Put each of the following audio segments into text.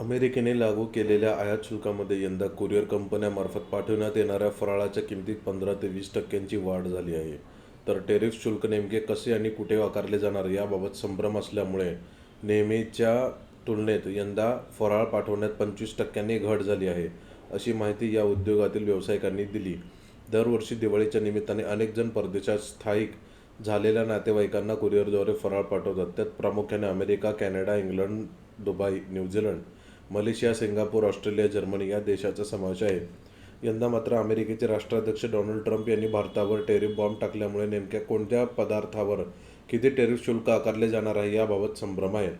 अमेरिकेने लागू केलेल्या आयात शुल्कामध्ये यंदा कुरिअर कंपन्यामार्फत पाठवण्यात येणाऱ्या फराळाच्या किमतीत पंधरा ते वीस टक्क्यांची वाढ झाली आहे. तर टेरिफ शुल्क नेमके कसे आणि कुठे आकारले जाणार याबाबत संभ्रम असल्यामुळे नेहमीच्या तुलनेत यंदा फराळ पाठवण्यात पंचवीस टक्क्यांनी घट झाली आहे अशी माहिती या उद्योगातील व्यावसायिकांनी दिली. दरवर्षी दिवाळीच्या निमित्ताने अनेक जण परदेशात स्थायिक झालेल्या नातेवाईकांना कुरिअरद्वारे फराळ पाठवतात. त्यात प्रामुख्याने America Canada England Dubai New Zealand Malaysia Singapore Australia Germany या देशाचा समावेश आहे. यंदा मात्र अमेरिकेचे राष्ट्राध्यक्ष डोनाल्ड ट्रम्प यांनी भारतावर टेरिफ बॉम्ब टाकल्यामुळे नेमक्या कोणत्या पदार्थावर किती टेरिफ शुल्क आकारले जाणार आहे याबाबत संभ्रम आहे.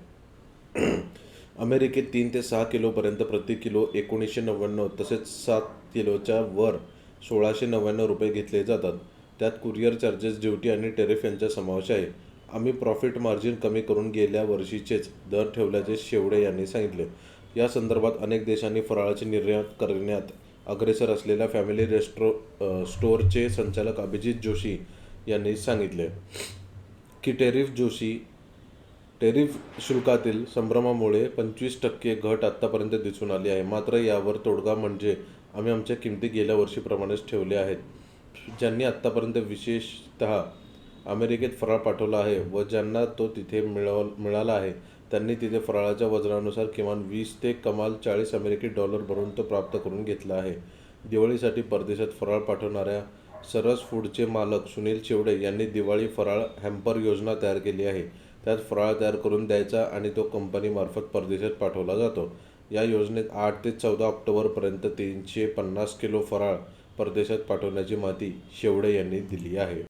अमेरिकेत तीन ते सहा किलोपर्यंत प्रति किलो एकोणीसशे नव्याण्णव तसेच सात किलोच्या वर सोळाशे नव्याण्णव रुपये घेतले जातात. त्यात कुरिअर चार्जेस ड्युटी आणि टेरिफ यांचा समावेश आहे. आम्ही प्रॉफिट मार्जिन कमी करून गेल्या वर्षीचेच दर ठेवल्याचे शेवडे यांनी सांगितले. या संदर्भात अनेक देशांनी फराळाची निर्यात करण्यात अग्रेसर असलेल्या फॅमिली रेस्ट्रो स्टोअरचे संचालक अभिजित जोशी यांनी सांगितले. की टेरिफ जोशी टेरिफ शुल्कातील संभ्रमामुळे पंचवीस टक्के घट आत्तापर्यंत दिसून आली आहे. मात्र यावर तोडगा म्हणजे आम्ही आमच्या किमती गेल्या वर्षीप्रमाणेच ठेवल्या आहेत. ज्यांनी आत्तापर्यंत विशेषतः अमेरिकेत फराळ पाठवला आहे व ज्यांना तो तिथे मिळव मिळाला आहे त्यांनी तिथे फराळाच्या वजनानुसार किमान वीस ते कमाल चाळीस अमेरिकी डॉलर भरून तो प्राप्त करून घेतला आहे. दिवाळीसाठी परदेशात फराळ पाठवणाऱ्या सरस फूडचे मालक सुनील शेवडे यांनी दिवाळी फराळ हॅम्पर योजना तयार केली आहे. त्यात फराळ तयार करून द्यायचा आणि तो कंपनीमार्फत परदेशात पाठवला जातो. या योजनेत आठ ते चौदा ऑक्टोबरपर्यंत तीनशे पन्नास किलो फराळ परदेशात पाठवण्याची माहिती शेवडे यांनी दिली आहे.